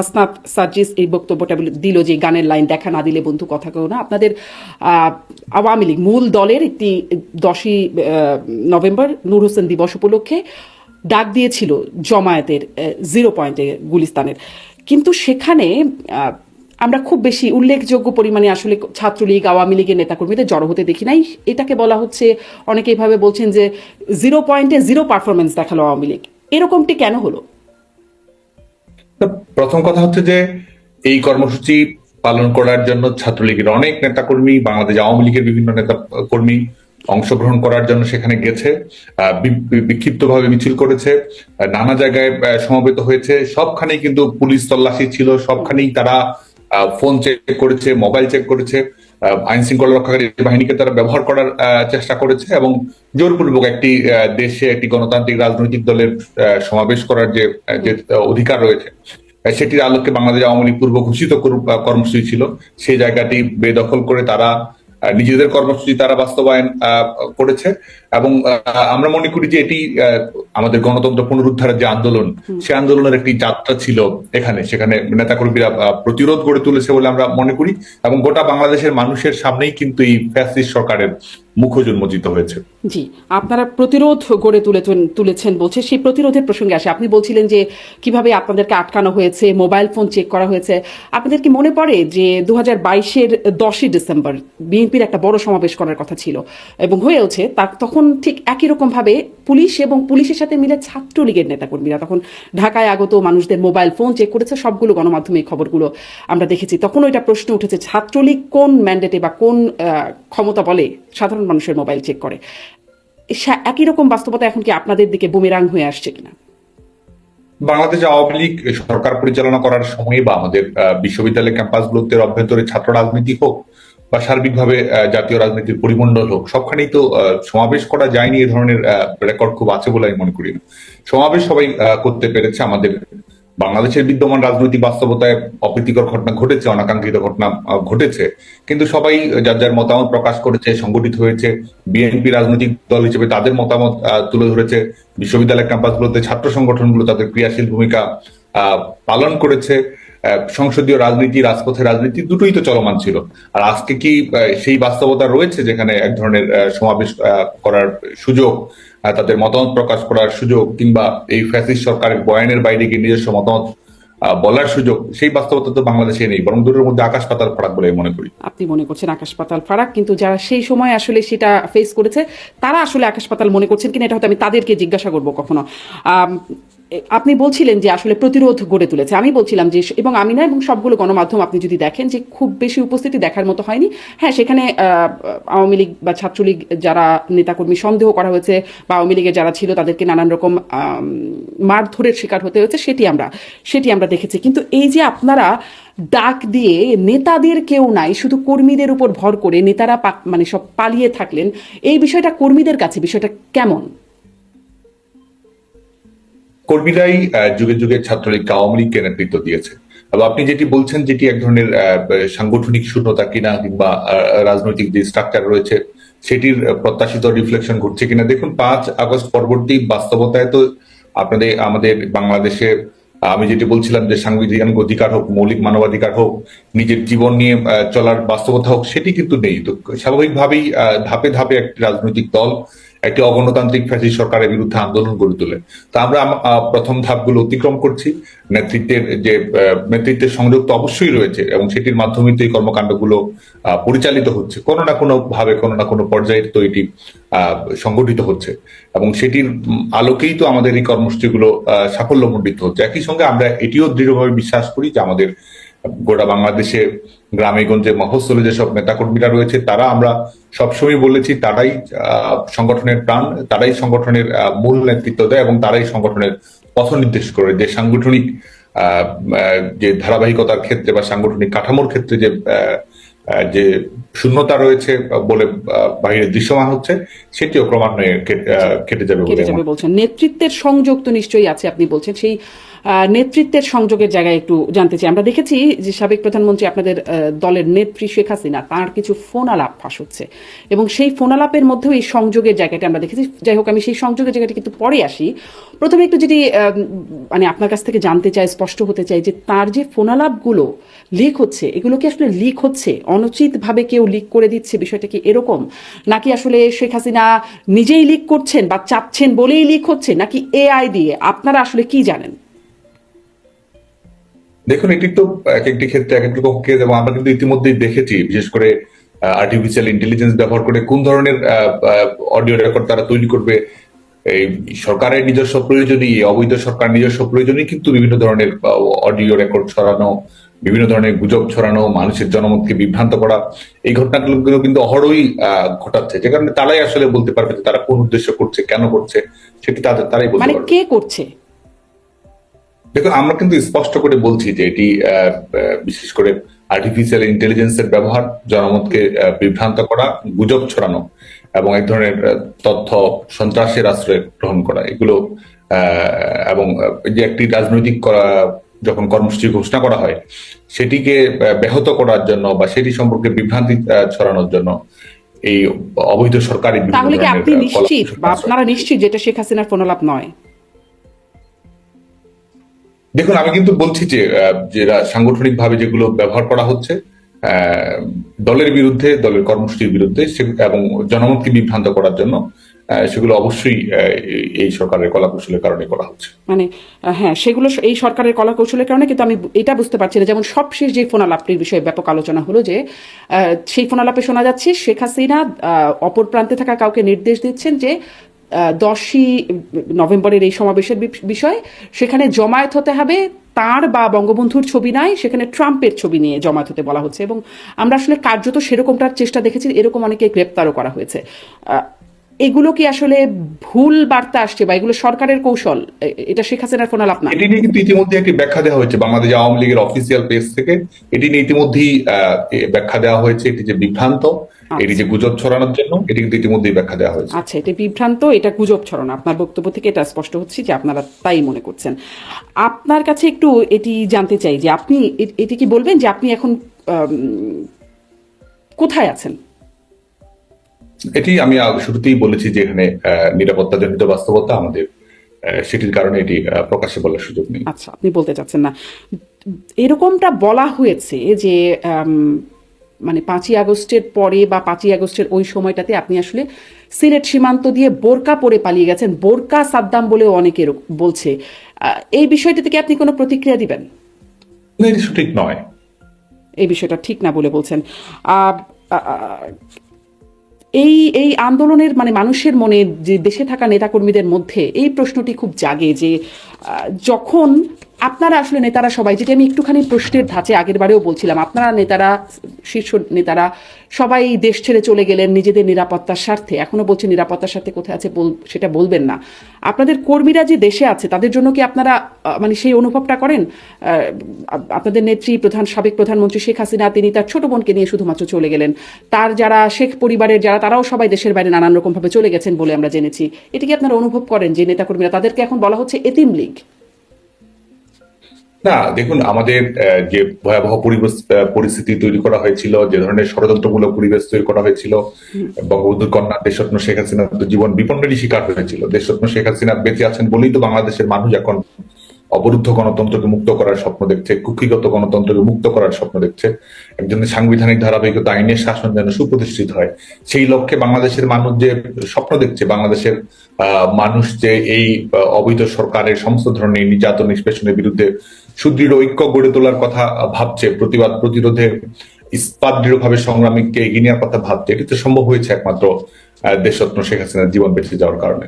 হাসনাত সার্জিস এই বক্তব্যটা দিল যে গানের লাইন দেখা না দিলে বন্ধু কথা কেউ না। আপনাদের আওয়ামী লীগ মূল দলের একটি দশই নভেম্বর নূর হোসেন দিবস উপলক্ষে ডাক দিয়েছিল জমায়েতের জিরো পয়েন্টে গুলিস্তানের। কিন্তু সেখানে আমরা খুব বেশি উল্লেখযোগ্য পরিমাণে আসলে ছাত্রলীগ, আওয়ামী লীগের নেতাকর্মীদের জড়ো হতে দেখি নাই। এটাকে বলা হচ্ছে, অনেকে এইভাবে বলছেন যে জিরো পয়েন্টে জিরো পারফরমেন্স দেখাল আওয়ামী লীগ। এরকমটি কেন হলো? প্রথম কথা হচ্ছে যে এই কর্মসূচি পালন করার জন্য ছাত্রলীগের অনেক নেতাকর্মী, বাংলাদেশ আওয়ামী লীগের বিভিন্ন নেতা কর্মী অংশগ্রহণ করার জন্য সেখানে গেছে বিক্ষিপ্তভাবে মিছিল করেছে নানা জায়গায় সমবেত হয়েছে, সবখানেই কিন্তু পুলিশ তল্লাশি ছিল, সবখানেই তারা ফোন চেক করেছে মোবাইল চেক করেছে আইন শৃঙ্খলা রক্ষাকারী বাহিনীকে তারা ব্যবহার করার চেষ্টা করেছে এবং জোরপূর্বক একটি দেশে একটি গণতান্ত্রিক রাজনৈতিক দলের সমাবেশ করার যে যে, অধিকার রয়েছে সেটির আলোকে বাংলাদেশ আওয়ামী লীগ পূর্ব ঘোষিত করু- কর্মসূচি ছিল। সেই জায়গাটি বেদখল করে তারা নিজেদের কর্মসূচি তারা বাস্তবায়ন করেছে এবং আহ, আমরা মনে করি যে এটি আহ, আমাদের গণতন্ত্র পুনরুদ্ধারের যে আন্দোলন সে আন্দোলনের একটি যাত্রা ছিল এখানে সেখানে নেতাকর্মীরা প্রতিরোধ গড়ে তুলেছে বলে আমরা মনে করি এবং গোটা বাংলাদেশের মানুষের সামনেই কিন্তু এই ফ্যাসিস্ট সরকারের মুখোজ উন্মোচিত হয়েছে। জি, আপনারা প্রতিরোধ গড়ে তুলেছেন তুলেছেন বলছে, সেই প্রতিরোধের প্রসঙ্গে আসে। আপনি বলছিলেন যে কীভাবে আপনাদেরকে আটকানো হয়েছে, মোবাইল ফোন চেক করা হয়েছে। আপনাদের কি মনে পড়ে যে দু হাজার বাইশের দশই ডিসেম্বর বিএনপির একটা বড় সমাবেশ করার কথা ছিল এবং হয়েওছে তার তখন ঠিক একই রকম ভাবে পুলিশ এবং পুলিশের সাথে মিলে ছাত্রলীগের নেতাকর্মীরা তখন ঢাকায় আগত মানুষদের মোবাইল ফোন চেক করেছে, সবগুলো গণমাধ্যমে এই খবরগুলো আমরা দেখেছি। তখন ওইটা প্রশ্ন উঠেছে, ছাত্রলীগ কোন ম্যান্ডেটে বা কোন ক্ষমতা বলে সাধারণ মানুষের মোবাইল চেক করে? একই রকম বাস্তবতা এখন কি আপনাদের দিকে বুমেরাং হয়ে আসছে কিনা? বাংলাদেশ আওয়ামী লীগ সরকার পরিচালনা করার সময় বা আমাদের বিশ্ববিদ্যালয় ক্যাম্পাসগুলোতে অভ্যন্তরে ছাত্র রাজনীতি হোক বা সার্বিকভাবে জাতীয় রাজনীতির পরিমণ্ডল হোক, সবখানেই তো সমাবেশ করা যায়নি এই ধরনের রেকর্ড খুব আছে বলে আমি মনে করি না। সমাবেশ সবাই করতে পেরেছে আমাদের, বাংলাদেশের বিদ্যমান রাজনৈতিক বাস্তবতায় অপ্রীতিকর ঘটনা ঘটেছে, অনাকাঙ্ক্ষিত ঘটনা ঘটেছে। কিন্তু সবাই যার যার মতামত প্রকাশ করেছে, সংগঠিত হয়েছে, বিএনপি রাজনৈতিক দল হিসেবে তাদের মতামত তুলে ধরেছে, বিশ্ববিদ্যালয় ক্যাম্পাসগুলোতে ছাত্র সংগঠনগুলো তাদের ক্রিয়াশীল ভূমিকা পালন করেছে সংসদীয় রাজনীতি রাজপথের রাজনীতি, দুটোই তো চলমান ছিল। আর আজকে কি সেই বাস্তবতা রয়েছে যেখানে এক ধরনের সমাবেশ করার সুযোগ তাদের মতামত প্রকাশ করার সুযোগ, কিংবা এই ফ্যাসিস্ট সরকারের বয়ানের বাইরে গিয়ে নিজস্ব মতামত বলার সুযোগ, সেই বাস্তবতা তো বাংলাদেশে নেই, বরং দুটোর মধ্যে আকাশ পাতাল ফারাক বলে মনে করি। আপনি মনে করছেন আকাশ পাতাল ফারাক, কিন্তু যারা সেই সময় আসলে সেটা ফেস করেছে, তারা আসলে আকাশ পাতাল মনে করছেন কিনা, এটা হয়তো আমি তাদেরকে জিজ্ঞাসা করব কখনো। আপনি বলছিলেন যে আসলে প্রতিরোধ গড়ে তুলেছে। আমি বলছিলাম যে এবং আমি না এবং সবগুলো গণমাধ্যম আপনি যদি দেখেন যে খুব বেশি উপস্থিতি দেখার মতো হয়নি। হ্যাঁ সেখানে আওয়ামী লীগ বা ছাত্রলীগ যারা নেতাকর্মী সন্দেহ করা হয়েছে বা আওয়ামী লীগের যারা ছিল তাদেরকে নানান রকম মারধরের শিকার হতে হয়েছে, সেটি আমরা সেটি আমরা দেখেছি। কিন্তু এই যে আপনারা ডাক দিয়ে নেতাদের কেউ নাই, শুধু কর্মীদের উপর ভর করে নেতারা মানে সব পালিয়ে থাকলেন, এই বিষয়টা কর্মীদের কাছে, বিষয়টা কেমন? কর্মীরাই যুগে যুগে ছাত্রলীগকে আওয়ামী লীগকে নেতৃত্ব দিয়েছে। এবং আপনি যেটি বলছেন যেটি এক ধরনের সাংগঠনিক শূন্যতা কিনা কিংবা রাজনৈতিক যে স্ট্রাকচার রয়েছে, সেটির প্রত্যাশিত রিফ্লেকশন ঘটছে কিনা, দেখুন, পাঁচ আগস্ট পরবর্তী বাস্তবতায় তো আপনাদের, আমাদের বাংলাদেশে, আমি যেটি বলছিলাম যে সাংবিধানিক অধিকার হোক, মৌলিক মানবাধিকার হোক, নিজের জীবন নিয়ে চলার বাস্তবতা হোক, সেটি কিন্তু নেই। তো স্বাভাবিকভাবেই ধাপে ধাপে একটি রাজনৈতিক দল একটি অগণতান্ত্রিক ফ্যাসিস্ট সরকারের বিরুদ্ধে আন্দোলন গড়ে তোলে। তো আমরা প্রথম ধাপগুলো অতিক্রম করছি। নেতৃত্বের যে নেতৃত্বের সংযোগ তো অবশ্যই রয়েছে এবং সেটির মাধ্যমে তো এই কর্মকাণ্ডগুলো পরিচালিত হচ্ছে। কোনো না কোনো ভাবে কোনো না কোনো পর্যায়ে তো এটি সংগঠিত হচ্ছে। এবং সেটির আলোকেই তো আমাদের এই কর্মসূচিগুলো সাফল্যমণ্ডিত হচ্ছে। একই সঙ্গে আমরা এটিও দৃঢ়ভাবে বিশ্বাস করি যে আমাদের গোটা বাংলাদেশে গ্রামে গঞ্জে মফস্বলে যেসব নেতাকর্মীরা রয়েছে তারা আমরা সবসময় বলেছি তারাই সংগঠনের প্রাণ তারাই সংগঠনের মূল নেতৃত্ব দেয় এবং তারাই সংগঠনের পথ নির্দেশ করে। যে সাংগঠনিক যে ধারাবাহিকতার ক্ষেত্রে বা সাংগঠনিক কাঠামোর ক্ষেত্রে যে যে শূন্যতা রয়েছে বলে বাইরে দৃশ্যমান হচ্ছে সেটিও ক্রমান্বয়ে কেটে যাবে বলে বলছেন। নেতৃত্বের সংযোগ তো নিশ্চয়ই আছে আপনি বলছেন। সেই নেতৃত্বের সংযোগের জায়গায় একটু জানতে চাই। আমরা দেখেছি যে সাবেক প্রধানমন্ত্রী আপনাদের দলের নেত্রী শেখ হাসিনা, তার কিছু ফোন আলাপ ফাঁস হচ্ছে এবং সেই ফোন আলাপের মধ্যেও এই সংযোগের জায়গাটা আমরা দেখেছি। যাই হোক, আমি সেই সংযোগের জায়গাটা কিন্তু পরে আসি। প্রথমে একটু যদি মানে আপনার কাছ থেকে জানতে চাই, স্পষ্ট হতে চাই যে তার যে ফোন আলাপগুলো লিক হচ্ছে, এগুলো কি আসলে লিক হচ্ছে? অনুচিতভাবে কেউ লিক করে দিচ্ছে? বিষয়টা কি এরকম? নাকি আসলে শেখ হাসিনা নিজেই লিক করছেন বা চাচ্ছেন বলেই লিক হচ্ছে? নাকি এআই দিয়ে? আপনারা আসলে কি জানেন? দেখুন এটি তো এক একটি ক্ষেত্রে এক একটি পক্ষে এবং আমরা কিন্তু ইতিমধ্যেই দেখেছি বিশেষ করে আর্টিফিশিয়াল ইন্টেলিজেন্স ব্যবহার করে কোন ধরনের অডিও রেকর্ড তারা তৈরি করবে। এই সরকারের নিজস্ব প্রয়োজনই অবৈধ সরকার নিজস্ব প্রয়োজনই কিন্তু বিভিন্ন ধরনের অডিও রেকর্ড ছড়ানো বিভিন্ন ধরনের গুজব ছড়ানো মানুষের জনমতকে বিভ্রান্ত করা এই ঘটনাগুলো কিন্তু অহরই আহ, ঘটাচ্ছে। যে কারণে তারাই আসলে বলতে পারবে যে তারা কোন উদ্দেশ্য করছে কেন করছে সেটি তাদের তারাই বলতে মানে কে করছে? দেখুন আমরা কিন্তু স্পষ্ট করে বলছি যে এটি বিশেষ করে আর্টিফিশিয়াল ইন্টেলিজেন্সের ব্যবহার জনমতকে বিভ্রান্ত করা গুজব ছড়ানো এবং এক ধরনের তথ্য সন্ত্রাসের আশ্রয় গ্রহণ করা। এগুলো এবং যে একটি রাজনৈতিক করা- যখন কর্মসূচি ঘোষণা করা হয় সেটিকে ব্যাহত করার জন্য বা সেটি সম্পর্কে বিভ্রান্তি ছড়ানোর জন্য এই অবৈধ সরকারি তাহলে কি আপনি নিশ্চিত বা আপনারা নিশ্চিত যেটা শেখ হাসিনার ফোন আলাপ নয়? দেখুন, আমি কিন্তু বলছি যে যেটা সাংগঠনিক ভাবে যেগুলো ব্যবহার করা হচ্ছে দলের বিরুদ্ধে, দলের কর্মসূচির বিরুদ্ধে এবং জনমতকে বিভ্রান্ত করার জন্য সেগুলো অবশ্যই এই- সরকারের কলাকৌশলের কারণে করা হচ্ছে। মানে হ্যাঁ সেগুলো এই সরকারের কলা কৌশলের কারণে কিন্তু আমি এটা বুঝতে পারছি না। যেমন সবশেষ যে ফোন আলাপটির বিষয়ে ব্যাপক আলোচনা হলো যে সেই ফোন আলাপে শোনা যাচ্ছে, শেখ হাসিনা অপর প্রান্তে থাকা কাউকে নির্দেশ দিচ্ছেন যে দশই নভেম্বরের এই সমাবেশের বিষয়, সেখানে জমায়েত হতে হবে তার বা বঙ্গবন্ধুর ছবি নাই, সেখানে ট্রাম্পের ছবি নিয়ে জমায়েত হতে বলা হচ্ছে। এবং আমরা আসলে কার্যত সেরকমটার চেষ্টা দেখেছি, এরকম অনেকে গ্রেপ্তারও করা হয়েছে। এগুলো কি আসলে ভুল বার্তা আসছে বা এগুলো সরকারের কৌশল? এটা শেখ হাসিনার ফোন আলাপ না এটি নিয়ে কিন্তু ইতিমধ্যে একটি ব্যাখ্যা দেওয়া হয়েছে। বাংলাদেশ আওয়ামী লীগের অফিসিয়াল পেজ থেকে। এটি নিয়ে ইতিমধ্যেই ব্যাখ্যা দেওয়া হয়েছে। এটি যে বিভ্রান্ত এটি যে গুজব ছড়ানোর জন্য এটি কিন্তু ইতিমধ্যেই ব্যাখ্যা দেওয়া হয়েছে। আচ্ছা এটা বিভ্রান্ত এটা গুজব ছড়ানো। আপনার বক্তব্য থেকে এটা স্পষ্ট হচ্ছে যে আপনারা তাই মনে করছেন। আপনার কাছে একটু এটি জানতে চাই যে আপনি এটি কি বলবেন যে আপনি এখন কোথায় আছেন? এটি আমি শুরুতেই বলেছি যে এখানে আহ, নিরাপত্তাজনিত বাস্তবতা আমাদের সেটির কারণে এটি আহ, প্রকাশ্যে বলার সুযোগ নেই। আচ্ছা আপনি বলতে চাচ্ছেন না। এরকমটা বলা হয়েছে যে মানে পাঁচই আগস্টের পরে বা পাঁচই আগস্টের ওই সময়টাতে আপনি আসলে সিলেট সীমান্ত দিয়ে বোরকা পরে পালিয়ে গেছেন। বোরকা সাদ্দাম বলেও অনেকে বলছে। এই বিষয়টি থেকে আপনি কোনো প্রতিক্রিয়া দিবেন? সঠিক নয়। এই বিষয়টা ঠিক না বলে বলছেন। এই এই আন্দোলনের মানে মানুষের মনে যে দেশে থাকা নেতাকর্মীদের মধ্যে এই প্রশ্নটি খুব জাগে যে যখন আপনারা আসলে নেতারা সবাই, যেটা আমি একটুখানি প্রশ্নের ধাঁচে আগের বারেও বলছিলাম, আপনারা নেতারা, শীর্ষ নেতারা সবাই দেশ ছেড়ে চলে গেলেন নিজেদের নিরাপত্তার স্বার্থে। এখনও বলছে নিরাপত্তার স্বার্থে কোথায় আছে বল- সেটা বলবেন না। আপনাদের কর্মীরা যে দেশে আছে, তাদের জন্য কি আপনারা মানে সেই অনুভবটা করেন? আপনাদের নেত্রী, প্রধান, সাবেক প্রধানমন্ত্রী শেখ হাসিনা, তিনি তার ছোট বোনকে নিয়ে শুধুমাত্র চলে গেলেন। তার যারা শেখ পরিবারের যারা, তারাও সবাই দেশের বাইরে নানান রকম ভাবে চলে গেছেন বলে আমরা জেনেছি। এটা কি আপনারা অনুভব করেন যে নেতাকর্মীরা, তাদেরকে এখন বলা হচ্ছে এতিম লীগ না দেখুন আমাদের যে ভয়াবহ পরিবেশ আহ, পরিস্থিতি তৈরি করা হয়েছিল যে ধরনের ষড়যন্ত্রমূলক পরিবেশ তৈরি করা হয়েছিল বঙ্গবন্ধুর কন্যা দেশরত্ন শেখ হাসিনা জীবন বিপন্নেরই শিকার হয়েছিল। দেশরত্ন শেখ হাসিনা বেঁচে আছেন বলেই তো বাংলাদেশের মানুষ এখন অবরুদ্ধ গণতন্ত্রকে মুক্ত করার স্বপ্ন দেখছে, কুক্ষিগত গণতন্ত্রকে মুক্ত করার স্বপ্ন দেখছে। একজনের সাংবিধানিক ধারাবাহিকতা, আইনের শাসন যেন সুপ্রতিষ্ঠিত হয়, সেই লক্ষ্যে বাংলাদেশের মানুষ যে স্বপ্ন দেখছে, বাংলাদেশের মানুষ যে এই অবৈধ সরকারের সমস্ত ধরনের নির্যাতন নিষ্পেষণের বিরুদ্ধে সুদৃঢ় ঐক্য গড়ে তোলার কথা ভাবছে, প্রতিবাদ প্রতিরোধে ইস্পাত দৃঢ়ভাবে সংগ্রামীকে এগিয়ে নেওয়ার কথা ভাবছে। এটি তো সম্ভব হয়েছে একমাত্র দেশরত্ন শেখ হাসিনার জীবন বেঁচে যাওয়ার কারণে।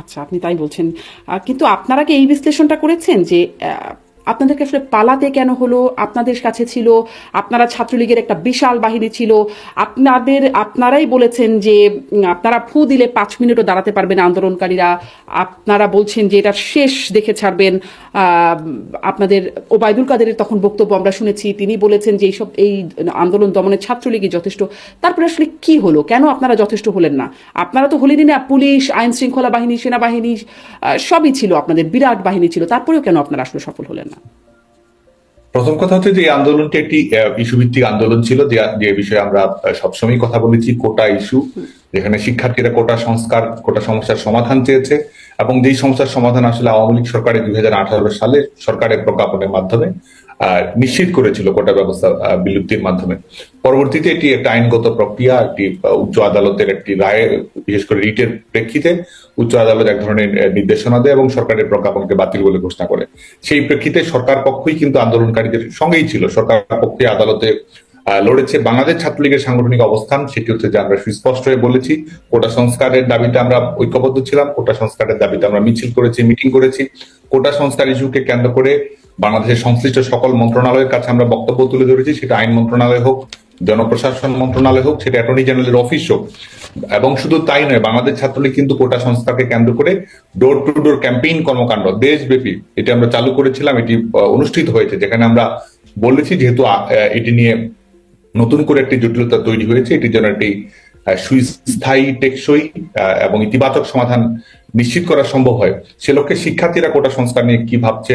আচ্ছা আপনি তাই বলছেন। কিন্তু আপনারা কি এই বিশ্লেষণটা করেছেন যে আপনাদেরকে আসলে পালাতে কেন হলো? আপনাদের কাছে ছিল, আপনারা ছাত্রলীগের একটা বিশাল বাহিনী ছিল। আপনাদের, আপনারাই বলেছেন যে আপনারা ফু দিলে পাঁচ মিনিটও দাঁড়াতে পারবেন আন্দোলনকারীরা। আপনারা বলছেন যে এটা শেষ দেখে ছাড়বেন। আপনাদের ওবায়দুল কাদেরের তখন বক্তব্য আমরা শুনেছি, তিনি বলেছেন যে, এইসব, এই আন্দোলন দমনের ছাত্রলীগই যথেষ্ট। তারপরে আসলে কি হলো? কেন আপনারা যথেষ্ট হলেন না? আপনারা তো হলেনই না, পুলিশ আইন শৃঙ্খলা বাহিনী, সেনাবাহিনী সবই ছিল, আপনাদের বিরাট বাহিনী ছিল। তারপরেও কেন আপনারা আসলে সফল হলেন না? প্রথম কথা হচ্ছে যে আন্দোলনটি একটি ইস্যু ভিত্তিক আন্দোলন ছিল, যে বিষয়ে আমরা সবসময় কথা বলেছি, কোটা ইস্যু, যেখানে শিক্ষার্থীরা কোটা সংস্কার, কোটা সমস্যার সমাধান চেয়েছে, এবং যেই সমস্যার সমাধান আসলে আওয়ামী লীগ সরকারের দুই হাজার আঠারো সালে সরকারের প্রজ্ঞাপনের মাধ্যমে নিশ্চিত করেছিল কোটা ব্যবস্থা বিলুপ্তির মাধ্যমে। পরবর্তীতে এটি একটা আইনগত প্রক্রিয়া, একটি উচ্চ আদালতের একটি রায়ে, বিশেষ করে রিটের প্রেক্ষিতে উচ্চ আদালত এক ধরনের নির্দেশনা দেয় এবং সরকারের প্রজ্ঞাপনকে বাতিল বলে ঘোষণা করে। সেই প্রেক্ষিতে সরকার পক্ষই কিন্তু আন্দোলনকারীদের সঙ্গেই ছিল। সরকার পক্ষে আদালতে লড়েছে বাংলাদেশ ছাত্রলীগের সাংগঠনিক অবস্থান, সেটি হচ্ছে যে আমরা সুস্পষ্ট হয়ে বলেছি, কোটা সংস্কারের দাবিতে আমরা ঐক্যবদ্ধ ছিলাম, কোটা সংস্কারের দাবিতে আমরা মিছিল করেছি, মিটিং করেছি। কোটা সংস্কার ইস্যুকে কেন্দ্র করে বাংলাদেশের সংশ্লিষ্ট সকল মন্ত্রণালয়ের কাছে আমরা বক্তব্য তুলে ধরেছি, সেটা আইন মন্ত্রণালয় হোক, জনপ্রশাসন মন্ত্রণালয় হোক, সেটা অ্যাটর্নি জেনারেলের অফিস হোক। এবং শুধু তাই নয়, বাংলাদেশ ছাত্রলীগ কিন্তু কোটা সংস্থাকে কেন্দ্র করে ডোর টু ডোর ক্যাম্পেইন কর্মকাণ্ড, দেশব্যাপী, এটি আমরা চালু করেছিলাম, এটি অনুষ্ঠিত হয়েছে, যেখানে আমরা বলেছি যেহেতু এটি নিয়ে নতুন করে একটি জটিলতা তৈরি হয়েছে, এটির জন্য একটি সুস্থায়ী, টেকসই এবং ইতিবাচক সমাধান নিশ্চিত করা সম্ভব হয়। সে লক্ষ্যে শিক্ষার্থীরা কোটা সংস্কার নিয়ে কি ভাবছে,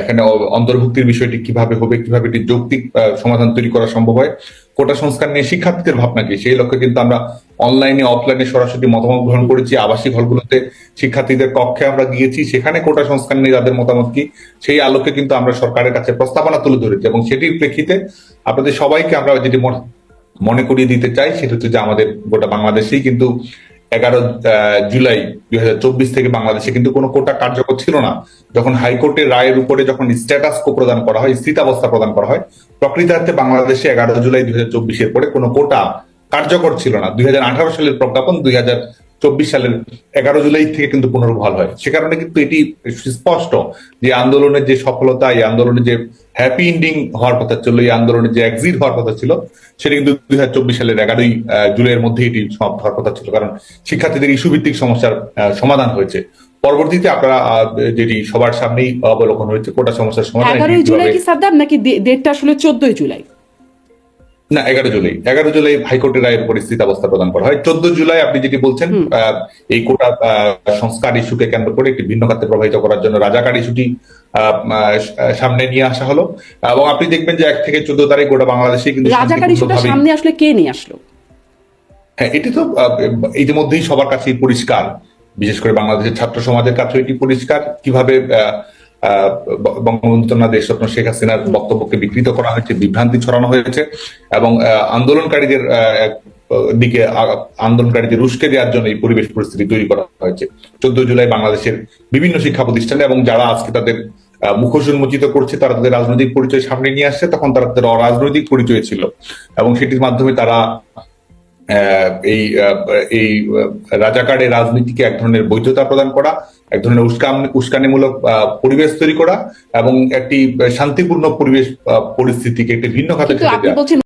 এখানে অন্তর্ভুক্তির বিষয়টি কীভাবে হবে, কীভাবে এটি যৌক্তিক সমাধান তৈরি করা সম্ভব হয়, কোটা সংস্কার নিয়ে শিক্ষার্থীদের ভাবনা কি? সেই লক্ষ্যে কিন্তু আমরা অনলাইনে, অফলাইনে সরাসরি মতামত গ্রহণ করেছি, আবাসিক হলগুলোতে শিক্ষার্থীদের কক্ষে আমরা গিয়েছি, সেখানে কোটা সংস্কার নিয়ে তাদের মতামত কি, সেই আলোকে কিন্তু আমরা সরকারের কাছে প্রস্তাবনা তুলে ধরেছি এবং সেটির প্রেক্ষিতে আপনাদের সবাইকে আমরা যেটি মনে করিয়ে দিতে চাই, সেটা হচ্ছে যে আমাদের গোটা বাংলাদেশেই কিন্তু এগারো জুলাই দুই হাজার চব্বিশ থেকে বাংলাদেশে কিন্তু কোনো কোটা কার্যকর ছিল না। যখন হাইকোর্টের রায়ের উপরে যখন স্ট্যাটাস কো প্রদান করা হয়, স্থিতাবস্থা প্রদান করা হয়, প্রকৃতার্থে বাংলাদেশে এগারো জুলাই দুই চব্বিশের পরে কোনো কোটা কার্যকর ছিল না। দুই হাজার আঠারো সালের প্রজ্ঞাপন দুই হাজার চব্বিশ সালের এগারো জুলাই থেকে কিন্তু পুনর্বহাল হয়। সে কারণে কিন্তু এটি স্পষ্ট যে আন্দোলনের যে সফলতা এই আন্দোলনের যে হ্যাপি এন্ডিং হওয়ার কথা ছিল এই আন্দোলনের যে এক্সিট হওয়ার কথা ছিল সেটা কিন্তু দুই হাজার চব্বিশ সালের এগারোই জুলাইয়ের মধ্যে এটি সমাপ্ত হওয়ার কথা ছিল। কারণ শিক্ষার্থীদের ইস্যু ভিত্তিক সমস্যার সমাধান হয়েছে। পরবর্তীতে আপনারা যেটি সবার সামনেই অবলোকন হয়েছে কোটা সমস্যার সমাধান এগারোই জুলাই কি সাদ্দাম নাকি ডেটটা আসলে চোদ্দই জুলাই? না এগারো জুলাই। এগারো জুলাই হাইকোর্টের রায়ের পরিস্থিতি অবস্থা প্রদান করা হয়। চোদ্দ জুলাই আপনি যেটি বলছেন এই কোটা সংস্কার ইস্যুকে কেন্দ্র করে একটি ভিন্ন খাতে প্রভাবিত করার জন্য রাজাকার ইস্যুটি সামনে নিয়ে আসা হলো। এবং আপনি দেখবেন যে এক থেকে চোদ্দ তারিখ গোটা বাংলাদেশে কিন্তু রাজাকার ইস্যুটা সামনে আসলে কে নিয়ে আসলো? হ্যাঁ এটি তো ইতিমধ্যেই সবার কাছেই পরিষ্কার। বিশেষ করে বাংলাদেশের ছাত্র সমাজের কাছে এটি পরিষ্কার। কীভাবে বঙ্গবন্ধু কন্যা দেশরত্ন শেখ হাসিনার বক্তব্যকে বিকৃত করা হয়েছে, বিভ্রান্তি ছড়ানো হয়েছে, এবং আন্দোলনকারীদের দিকে আন্দোলনকারীদের উস্কে দেওয়ার জন্য এই পরিবেশ পরিস্থিতি তৈরি করা হয়েছে। চোদ্দ জুলাই বাংলাদেশের বিভিন্ন শিক্ষা প্রতিষ্ঠানে এবং যারা আজকে তাদের মুখোশ উন্মোচিত করছে, তারা তাদের রাজনৈতিক পরিচয় সামনে নিয়ে আসছে, তখন তারা তাদের অরাজনৈতিক পরিচয় ছিল। এবং সেটির মাধ্যমে তারা এই এই রাজাকারের রাজনীতিকে এক ধরনের বৈধতা প্রদান করা এক ধরনের উস্কান উস্কানিমূলক আহ, পরিবেশ তৈরি করা এবং একটি শান্তিপূর্ণ পরিবেশ আহ, পরিস্থিতিকে একটি ভিন্ন খাতে ঠেলে দেওয়া বলছেন